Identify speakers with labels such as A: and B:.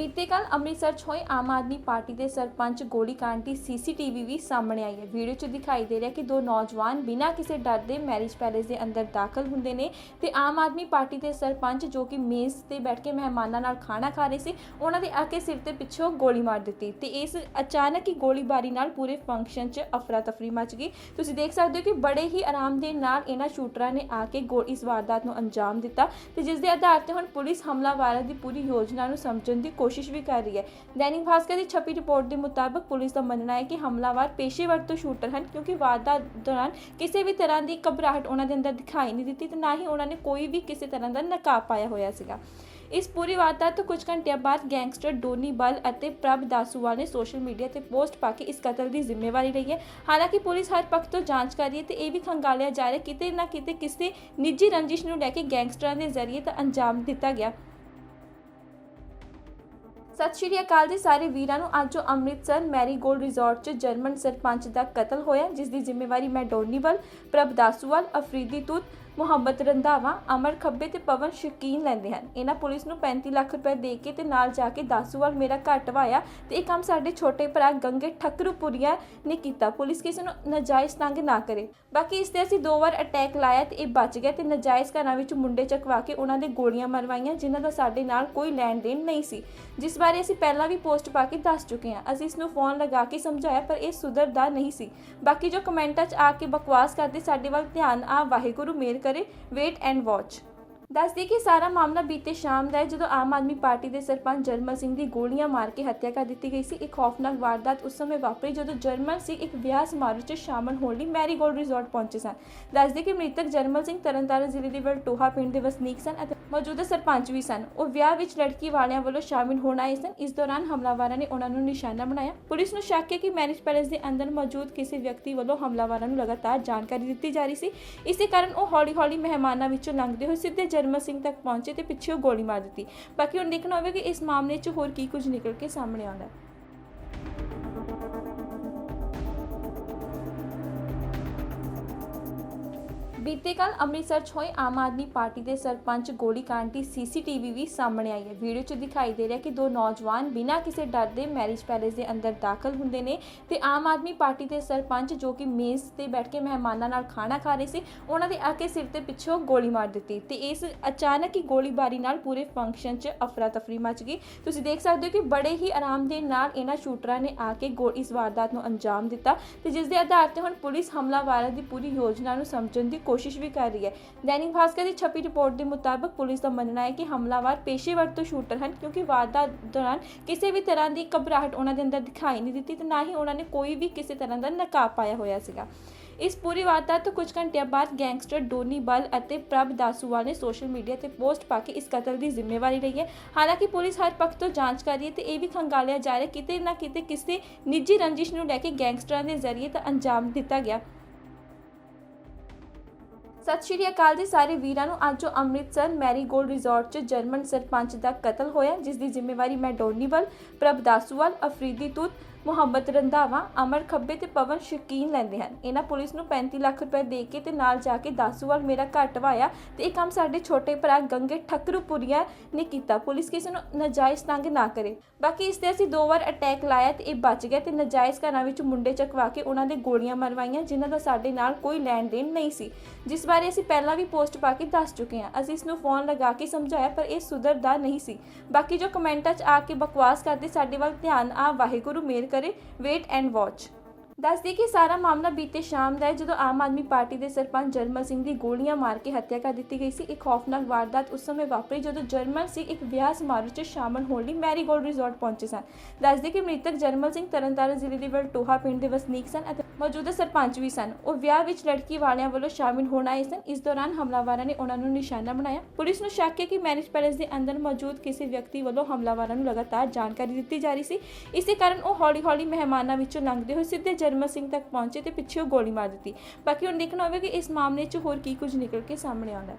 A: ਬੀਤੇ ਕੱਲ ਅੰਮ੍ਰਿਤਸਰ 'ਚ ਹੋਏ ਆਮ ਆਦਮੀ ਪਾਰਟੀ ਦੇ ਸਰਪੰਚ ਗੋਲੀकांड ਦੀ ਸੀਸੀਟੀਵੀ ਵੀ ਸਾਹਮਣੇ ਆਈ ਹੈ। ਵੀਡੀਓ 'ਚ ਦਿਖਾਈ ਦੇ ਰਿਹਾ ਕਿ ਦੋ ਨੌਜਵਾਨ ਬਿਨਾਂ ਕਿਸੇ ਡਰ ਦੇ ਮੈਰਿਜ ਪੈਲੇਸ ਦੇ ਅੰਦਰ ਦਾਖਲ ਹੁੰਦੇ ਨੇ ਤੇ ਆਮ ਆਦਮੀ ਪਾਰਟੀ ਦੇ ਸਰਪੰਚ ਜੋ ਕਿ ਮੇਜ਼ ਤੇ ਬੈਠ ਕੇ ਮਹਿਮਾਨਾਂ ਨਾਲ ਖਾਣਾ ਖਾ ਰਹੇ ਸੀ, ਉਹਨਾਂ ਦੇ ਆ ਕੇ ਸਿਰ ਤੇ ਪਿੱਛੋਂ ਗੋਲੀ ਮਾਰ ਦਿੱਤੀ ਤੇ ਇਸ ਅਚਾਨਕ ਹੀ ਗੋਲੀਬਾਰੀ ਨਾਲ ਪੂਰੇ ਫੰਕਸ਼ਨ 'ਚ ਅਫਰਾ ਤਫਰੀ ਮਚ ਗਈ। ਤੁਸੀਂ ਦੇਖ ਸਕਦੇ ਹੋ ਕਿ ਬੜੇ ਹੀ ਆਰਾਮ ਦੇ ਨਾਲ ਇਹਨਾਂ ਸ਼ੂਟਰਾਂ ਨੇ ਆ ਕੇ ਗੋ, ਇਸ ਵਾਰਦਾਤ ਨੂੰ ਅੰਜਾਮ ਦਿੱਤਾ ਤੇ ਜਿਸ ਦੇ ਆਧਾਰ ਤੇ ਹੁਣ ਪੁਲਿਸ ਹਮਲਾਵਾਰਾਂ ਦੀ ਪੂਰੀ ਯੋਜਨਾ ਨੂੰ ਸਮਝਣ ਦੀ ਕੋਸ਼ਿਸ਼ ਕੋਸ਼ਿਸ਼ ਵੀ ਕਰ ਰਹੀ ਹੈ। ਦੈਨਿਕ ਭਾਸਕਰ ਦੀ ਛਪੀ ਰਿਪੋਰਟ ਦੇ ਮੁਤਾਬਕ ਪੁਲਿਸ ਦਾ ਮੰਨਣਾ ਹੈ ਕਿ ਹਮਲਾਵਰ ਪੇਸ਼ੇਵਰ ਤੋਂ ਸ਼ੂਟਰ ਹਨ ਕਿਉਂਕਿ ਵਾਰਦਾਤ ਦੌਰਾਨ ਕਿਸੇ ਵੀ ਤਰ੍ਹਾਂ ਦੀ ਘਬਰਾਹਟ ਉਹਨਾਂ ਦੇ ਅੰਦਰ ਦਿਖਾਈ ਨਹੀਂ ਦਿੱਤੀ ਤੇ ਨਾ ਹੀ ਉਹਨਾਂ ਨੇ ਕੋਈ ਵੀ ਕਿਸੇ ਤਰ੍ਹਾਂ ਦਾ ਨਕਾਬ ਪਾਇਆ ਹੋਇਆ ਸੀਗਾ। ਇਸ ਪੂਰੀ ਵਾਰਦਾਤ ਤੋਂ ਕੁਝ ਘੰਟਿਆਂ ਬਾਅਦ ਗੈਂਗਸਟਰ ਡੋਨੀ ਬਲ ਅਤੇ ਪ੍ਰਭ ਦਾਸੂਵਾਲ ਨੇ ਸੋਸ਼ਲ ਮੀਡੀਆ ਤੇ ਪੋਸਟ ਪਾ ਕੇ ਇਸ ਕਤਲ ਦੀ ਜ਼ਿੰਮੇਵਾਰੀ ਲਈ ਹੈ। ਹਾਲਾਂਕਿ ਪੁਲਿਸ ਹਰ ਪੱਖ ਤੋਂ ਜਾਂਚ ਕਰ ਰਹੀ ਹੈ ਤੇ ਇਹ ਵੀ ਖੰਗਾਲਿਆ ਜਾ ਰਿਹਾ ਕਿਤੇ ਨਾ ਕਿਤੇ ਕਿਸੇ ਨਿੱਜੀ ਰੰਜਿਸ਼ ਨੂੰ ਲੈ ਕੇ ਗੈਂਗਸਟਰਾਂ ਦੇ ਜ਼ਰੀਏ ਤਾਂ ਅੰਜਾਮ ਦਿੱਤਾ ਗਿਆ। ਸਤਿ ਸ਼੍ਰੀ ਅਕਾਲ ਜੀ ਸਾਰੇ ਵੀਰਾਂ ਨੂੰ। ਅੱਜ ਜੋ ਅੰਮ੍ਰਿਤਸਰ ਮੈਰੀਗੋਲਡ ਰਿਜ਼ੋਰਟ 'ਚ ਜਰਮਨ ਸਰਪੰਚ ਦਾ ਕਤਲ ਹੋਇਆ, ਜਿਸ ਦੀ ਜ਼ਿੰਮੇਵਾਰੀ ਮੈਂ ਮੈਡੋਨੀਵਲ ਪ੍ਰਭ ਦਾਸੂਵਾਲ ਅਫਰੀਦੀ ਤੂਤ ਮੁਹੰਮਦ ਰੰਧਾਵਾ, ਅਮਰ ਖੱਬੇ ਤੇ ਪਵਨ ਸ਼ਕੀਨ ਲੈਂਦੇ ਹਨ। ਇਹਨਾਂ ਪੁਲਿਸ ਨੂੰ 35 ਲੱਖ ਰੁਪਏ ਦੇ ਕੇ ਤੇ ਨਾਲ ਜਾ ਕੇ ਦਾਸੂਵਾਲ ਮੇਰਾ ਘਰ ਢਵਾਇਆ ਤੇ ਇਹ ਕੰਮ ਸਾਡੇ ਛੋਟੇ ਭਰਾ ਗੰਗੇ ਠੱਕਰੂਪੁਰੀਆ ਨੇ ਕੀਤਾ। ਪੁਲਿਸ ਕਿਸੇ ਨੂੰ ਨਜਾਇਜ਼ ਤੰਗ ਨਾ ਕਰੇ। ਬਾਕੀ ਇਸ ਤੇ ਅਸੀਂ ਦੋ ਵਾਰ ਅਟੈਕ ਲਾਇਆ ਤੇ ਇਹ ਬਚ ਗਿਆ ਤੇ ਨਜਾਇਜ਼ ਘਰਾਂ ਵਿੱਚ ਮੁੰਡੇ ਚਕਵਾ ਕੇ ਉਹਨਾਂ ਦੇ ਗੋਲੀਆਂ ਮਰਵਾਈਆਂ, ਜਿਨ੍ਹਾਂ ਦਾ ਸਾਡੇ ਨਾਲ ਕੋਈ ਲੈਣ ਦੇਣ ਨਹੀਂ ਸੀ। ਜਿਸ ਬਾਰੇ ਅਸੀਂ ਪਹਿਲਾਂ ਵੀ ਪੋਸਟ ਪਾ ਕੇ ਦੱਸ ਚੁੱਕੇ ਹਾਂ। ਅਸੀਂ ਇਸ ਨੂੰ ਫੋਨ ਲਗਾ ਕੇ ਸਮਝਾਇਆ, ਪਰ ਇਹ ਸੁਧਰਦਾ ਨਹੀਂ ਸੀ। ਬਾਕੀ ਜੋ ਕਮੈਂਟਾਂ 'ਚ ਆ ਕੇ ਬਕਵਾਸ ਕਰਦੇ, ਸਾਡੇ ਵੱਲ ਧਿਆਨ ਆ। ਵਾਹਿਗੁਰੂ ਮੇਰ ਕਰੇ ਵੇਟ ਐਂਡ ਵਾਚ ਦੱਸਦੀ ਕਿ ਸਾਰਾ ਮਾਮਲਾ ਬੀਤੇ ਸ਼ਾਮ ਦਾ ਹੈ, ਜਦੋਂ ਆਮ ਆਦਮੀ ਪਾਰਟੀ ਦੇ ਸਰਪੰਚ ਜਰਮਲ ਸਿੰਘ ਦੀ ਗੋਲੀਆਂ ਮਾਰ ਕੇ ਹੱਤਿਆ ਕਰ ਦਿੱਤੀ ਗਈ ਸੀ। ਇੱਕ ਖੌਫਨਾਕ ਵਾਰਦਾਤ ਉਸ ਸਮੇਂ ਵਾਪਰੀ ਜਦੋਂ ਜਰਮਲ ਸਿੰਘ ਇੱਕ ਵਿਆਹ ਸਮਾਰੋਹ 'ਚ ਸ਼ਾਮਲ ਹੋਣ ਲਈ ਮੈਰੀਗੋਲਡ ਰਿਜ਼ੋਰਟ ਪਹੁੰਚੇ ਸਨ। ਦੱਸਦੀ ਕਿ ਮ੍ਰਿਤਕ ਜਰਮਲ ਸਿੰਘ ਤਰਨਤਾਰਨ ਜ਼ਿਲ੍ਹੇ ਦੇ ਵਲਟੋਹਾ ਪਿੰਡ ਦੇ ਵਸਨੀਕ ਸਨ ਅਤੇ ਮੌਜੂਦਾ ਸਰਪੰਚ ਵੀ ਸਨ। ਉਹ ਵਿਆਹ ਵਿੱਚ ਲੜਕੀ ਵਾਲਿਆਂ ਵੱਲੋਂ ਸ਼ਾਮਿਲ ਹੋਣ ਆਏ ਸਨ। ਇਸ ਦੌਰਾਨ ਹਮਲਾਵਰਾਂ ਨੇ ਉਹਨਾਂ ਨੂੰ ਨਿਸ਼ਾਨਾ ਬਣਾਇਆ। ਪੁਲਿਸ ਨੂੰ ਸ਼ੱਕ ਹੈ ਕਿ ਮੈਰਿਜ ਪੈਲੇਸ ਦੇ ਅੰਦਰ ਮੌਜੂਦ ਕਿਸੇ ਵਿਅਕਤੀ ਵੱਲੋਂ ਹਮਲਾਵਰਾਂ ਨੂੰ ਲਗਾਤਾਰ ਜਾਣਕਾਰੀ ਦਿੱਤੀ ਜਾ ਰਹੀ ਸੀ। ਇਸੇ ਕਾਰਨ ਉਹ ਹੌਲੀ-ਹੌਲੀ ਮਹਿਮਾਨਾਂ ਵਿੱਚੋਂ ਲੰਘਦੇ ਹੋਏ ਸਿੱਧੇ ਜਰਮਲ ਸਿੰਘ ਤੱਕ ਪਹੁੰਚੇ ਤੇ ਪਿੱਛੇ ਉਹ ਗੋਲੀ ਮਾਰ ਦਿੱਤੀ। ਬਾਕੀ ਹੁਣ ਦੇਖਣਾ ਹੋਵੇਗਾ ਕਿ ਇਸ ਮਾਮਲੇ 'ਚ ਹੋਰ ਕੀ ਕੁਝ ਨਿਕਲ ਕੇ ਸਾਹਮਣੇ ਆਉਂਦਾ ਬੀਤੇ ਕੱਲ ਅੰਮ੍ਰਿਤਸਰ 'ਚ ਹੋਏ ਆਮ ਆਦਮੀ ਪਾਰਟੀ ਦੇ ਸਰਪੰਚ ਗੋਲੀकांड ਦੀ ਸੀਸੀਟੀਵੀ ਵੀ ਸਾਹਮਣੇ ਆਈ ਹੈ। ਵੀਡੀਓ 'ਚ ਦਿਖਾਈ ਦੇ ਰਿਹਾ ਕਿ ਦੋ ਨੌਜਵਾਨ ਬਿਨਾਂ ਕਿਸੇ ਡਰ ਦੇ ਮੈਰਿਜ ਪੈਲੇਸ ਦੇ ਅੰਦਰ ਦਾਖਲ ਹੁੰਦੇ ਨੇ ਤੇ ਆਮ ਆਦਮੀ ਪਾਰਟੀ ਦੇ ਸਰਪੰਚ ਜੋ ਕਿ ਮੇਜ਼ ਤੇ ਬੈਠ ਕੇ ਮਹਿਮਾਨਾਂ ਨਾਲ ਖਾਣਾ ਖਾ ਰਹੇ ਸੀ, ਉਹਨਾਂ ਦੇ ਆ ਕੇ ਸਿਰ ਤੇ ਪਿੱਛੋਂ ਗੋਲੀ ਮਾਰ ਦਿੱਤੀ ਤੇ ਇਸ ਅਚਾਨਕ ਹੀ ਗੋਲੀਬਾਰੀ ਨਾਲ ਪੂਰੇ ਫੰਕਸ਼ਨ 'ਚ ਅਫਰਾ ਤਫਰੀ ਮਚ ਗਈ। ਤੁਸੀਂ ਦੇਖ ਸਕਦੇ ਹੋ ਕਿ ਬੜੇ ਹੀ ਆਰਾਮ ਦੇ ਨਾਲ ਇਹਨਾਂ ਸ਼ੂਟਰਾਂ ਨੇ ਆ ਕੇ ਗੋ ਇਸ ਵਾਰਦਾਤ ਨੂੰ ਅੰਜਾਮ ਦਿੱਤਾ ਤੇ ਜਿਸ ਦੇ ਆਧਾਰ ਤੇ ਹੁਣ ਪੁਲਿਸ ਹਮਲਾਵਰਾਂ ਦੀ ਪੂਰੀ ਯੋਜਨਾ ਨੂੰ ਸਮਝਣ ਦੀ ਕੋਸ਼ਿਸ਼ ਕੋਸ਼ਿਸ਼ ਵੀ ਕਰ ਰਹੀ ਹੈ। ਦੈਨਿਕ ਭਾਸਕਰ ਦੀ ਛਪੀ ਰਿਪੋਰਟ ਦੇ ਮੁਤਾਬਕ ਪੁਲਿਸ ਦਾ ਮੰਨਣਾ ਹੈ ਕਿ ਹਮਲਾਵਰ ਪੇਸ਼ੇਵਰ ਤੋਂ ਸ਼ੂਟਰ ਹਨ ਕਿਉਂਕਿ ਵਾਰਦਾਤ ਦੌਰਾਨ ਕਿਸੇ ਵੀ ਤਰ੍ਹਾਂ ਦੀ ਘਬਰਾਹਟ ਉਹਨਾਂ ਦੇ ਅੰਦਰ ਦਿਖਾਈ ਨਹੀਂ ਦਿੱਤੀ ਤੇ ਨਾ ਹੀ ਉਹਨਾਂ ਨੇ ਕੋਈ ਵੀ ਕਿਸੇ ਤਰ੍ਹਾਂ ਦਾ ਨਕਾਬ ਪਾਇਆ ਹੋਇਆ ਸੀਗਾ। ਇਸ ਪੂਰੀ ਵਾਰਦਾਤ ਤੋਂ ਕੁਝ ਘੰਟਿਆਂ ਬਾਅਦ ਗੈਂਗਸਟਰ ਡੋਨੀ ਬਲ ਅਤੇ ਪ੍ਰਭ ਦਾਸੂਵਾਲ ਨੇ ਸੋਸ਼ਲ ਮੀਡੀਆ ਤੇ ਪੋਸਟ ਪਾ ਕੇ ਇਸ ਕਤਲ ਦੀ ਜ਼ਿੰਮੇਵਾਰੀ ਲਈ ਹੈ। ਹਾਲਾਂਕਿ ਪੁਲਿਸ ਹਰ ਪੱਖ ਤੋਂ ਜਾਂਚ ਕਰ ਰਹੀ ਹੈ ਤੇ ਇਹ ਵੀ ਖੰਗਾਲਿਆ ਜਾ ਰਿਹਾ ਕਿਤੇ ਨਾ ਕਿਤੇ ਕਿਸੇ ਨਿੱਜੀ ਰੰਜਿਸ਼ ਨੂੰ ਲੈ ਕੇ ਗੈਂਗਸਟਰਾਂ ਦੇ ਜ਼ਰੀਏ ਤਾਂ ਅੰਜਾਮ ਦਿੱਤਾ ਗਿਆ। ਸਤਿ ਸ਼੍ਰੀ ਅਕਾਲ ਜੀ ਸਾਰੇ ਵੀਰਾਂ ਨੂੰ। ਅੱਜ ਜੋ ਅੰਮ੍ਰਿਤਸਰ ਮੈਰੀਗੋਲਡ ਰਿਜ਼ੋਰਟ 'ਚ ਜਰਮਨ ਸਰਪੰਚ ਦਾ ਕਤਲ ਹੋਇਆ, ਜਿਸ ਦੀ ਜ਼ਿੰਮੇਵਾਰੀ ਮੈਡੋਨੀਵਲ ਪ੍ਰਭ ਦਾਸੂਵਾਲ ਅਫਰੀਦੀ ਤੂਤ ਮੁਹੰਮਦ ਰੰਧਾਵਾ, ਅਮਰ ਖੱਬੇ ਤੇ ਪਵਨ ਸ਼ਕੀਨ ਲੈਂਦੇ ਹਨ। ਇਹਨਾਂ ਪੁਲਿਸ ਨੂੰ 35 ਲੱਖ ਰੁਪਏ ਦੇ ਕੇ ਤੇ ਨਾਲ ਜਾ ਕੇ ਦਾਸੂਵਾਲ ਮੇਰਾ ਘਰ ਢਵਾਇਆ ਤੇ ਇਹ ਕੰਮ ਸਾਡੇ ਛੋਟੇ ਭਰਾ ਗੰਗੇ ਠੱਕਰੂਪੁਰੀਆ ਨੇ ਕੀਤਾ। ਪੁਲਿਸ ਕਿਸੇ ਨੂੰ ਨਜਾਇਜ਼ ਤੰਗ ਨਾ ਕਰੇ। ਬਾਕੀ ਇਸ ਤੇ ਅਸੀਂ ਦੋ ਵਾਰ ਅਟੈਕ ਲਾਇਆ ਤੇ ਇਹ ਬਚ ਗਿਆ ਤੇ ਨਜਾਇਜ਼ ਘਰਾਂ ਵਿੱਚ ਮੁੰਡੇ ਚਕਵਾ ਕੇ ਉਹਨਾਂ ਦੇ ਗੋਲੀਆਂ ਮਰਵਾਈਆਂ, ਜਿਨ੍ਹਾਂ ਦਾ ਸਾਡੇ ਨਾਲ ਕੋਈ ਲੈਣ ਦੇਣ ਨਹੀਂ ਸੀ। ਜਿਸ ਬਾਰੇ ਅਸੀਂ ਪਹਿਲਾਂ ਵੀ ਪੋਸਟ ਪਾ ਕੇ ਦੱਸ ਚੁੱਕੇ ਹਾਂ। ਅਸੀਂ ਇਸ ਨੂੰ ਫੋਨ ਲਗਾ ਕੇ ਸਮਝਾਇਆ, ਪਰ ਇਹ ਸੁਧਰਦਾ ਨਹੀਂ ਸੀ। ਬਾਕੀ ਜੋ ਕਮੈਂਟਾਂ 'ਚ ਆ ਕੇ ਬਕਵਾਸ ਕਰਦੇ, ਸਾਡੇ ਵੱਲ ਧਿਆਨ ਆ। ਵਾਹਿਗੁਰੂ ਮੇਰ ਕਰੇ ਵੇਟ ਐਂਡ ਵਾਚ ਦੱਸਦੀ ਕਿ ਸਾਰਾ ਮਾਮਲਾ ਬੀਤੇ ਸ਼ਾਮ ਦਾ ਹੈ, ਜਦੋਂ ਆਮ ਆਦਮੀ ਪਾਰਟੀ ਦੇ ਸਰਪੰਚ ਜਰਮਲ ਸਿੰਘ ਦੀ ਗੋਲੀਆਂ ਮਾਰ ਕੇ ਹੱਤਿਆ ਕਰ ਦਿੱਤੀ ਗਈ ਸੀ। ਇੱਕ ਖੌਫਨਾਕ ਵਾਰਦਾਤ ਉਸ ਸਮੇਂ ਵਾਪਰੀ, ਜਦੋਂ ਜਰਮਲ ਸਿੰਘ ਇੱਕ ਵਿਆਹ ਸਮਾਰੋਹ 'ਚ ਸ਼ਾਮਲ ਹੋਣ ਲਈ ਮੈਰੀਗੋਲਡ ਰਿਜ਼ੋਰਟ ਪਹੁੰਚੇ ਸਨ। ਦੱਸਦੀ ਕਿ ਮ੍ਰਿਤਕ ਜਰਮਲ ਸਿੰਘ ਤਰਨਤਾਰਨ ਜ਼ਿਲ੍ਹੇ ਦੇ ਵਲਟੋਹਾ ਪਿੰਡ ਦੇ ਵਸਨੀਕ ਸਨ ਅਤੇ ਮੌਜੂਦਾ ਸਰਪੰਚ ਵੀ ਸਨ। ਉਹ ਵਿਆਹ ਵਿੱਚ ਲੜਕੀ ਵਾਲਿਆਂ ਵੱਲੋਂ ਸ਼ਾਮਿਲ ਹੋਣ ਆਏ ਸਨ। ਇਸ ਦੌਰਾਨ ਹਮਲਾਵਰਾਂ ਨੇ ਉਹਨਾਂ ਨੂੰ ਨਿਸ਼ਾਨਾ ਬਣਾਇਆ। ਪੁਲਿਸ ਨੂੰ ਸ਼ੱਕ ਹੈ ਕਿ ਮੈਰਿਜ ਪੈਲੇਸ ਦੇ ਅੰਦਰ ਮੌਜੂਦ ਕਿਸੇ ਵਿਅਕਤੀ ਵੱਲੋਂ ਹਮਲਾਵਰਾਂ ਨੂੰ ਲਗਾਤਾਰ ਜਾਣਕਾਰੀ ਦਿੱਤੀ ਜਾ ਰਹੀ ਸੀ। ਇਸੇ ਕਾਰਨ ਉਹ ਹੌਲੀ-ਹੌਲੀ ਮਹਿਮਾਨਾਂ ਵਿੱਚੋਂ ਲੰਘਦੇ ਹੋਏ ਸਿੱਧੇ ਜਰਮਲ ਸਿੰਘ ਤੱਕ ਪਹੁੰਚੇ ਤੇ ਪਿੱਛੇ ਉਹ ਗੋਲੀ ਮਾਰ ਦਿੱਤੀ। ਬਾਕੀ ਹੁਣ ਦੇਖਣਾ ਹੋਵੇਗਾ ਕਿ ਇਸ ਮਾਮਲੇ 'ਚ ਹੋਰ ਕੀ ਕੁਝ ਨਿਕਲ ਕੇ ਸਾਹਮਣੇ ਆਉਂਦਾ ਹੈ।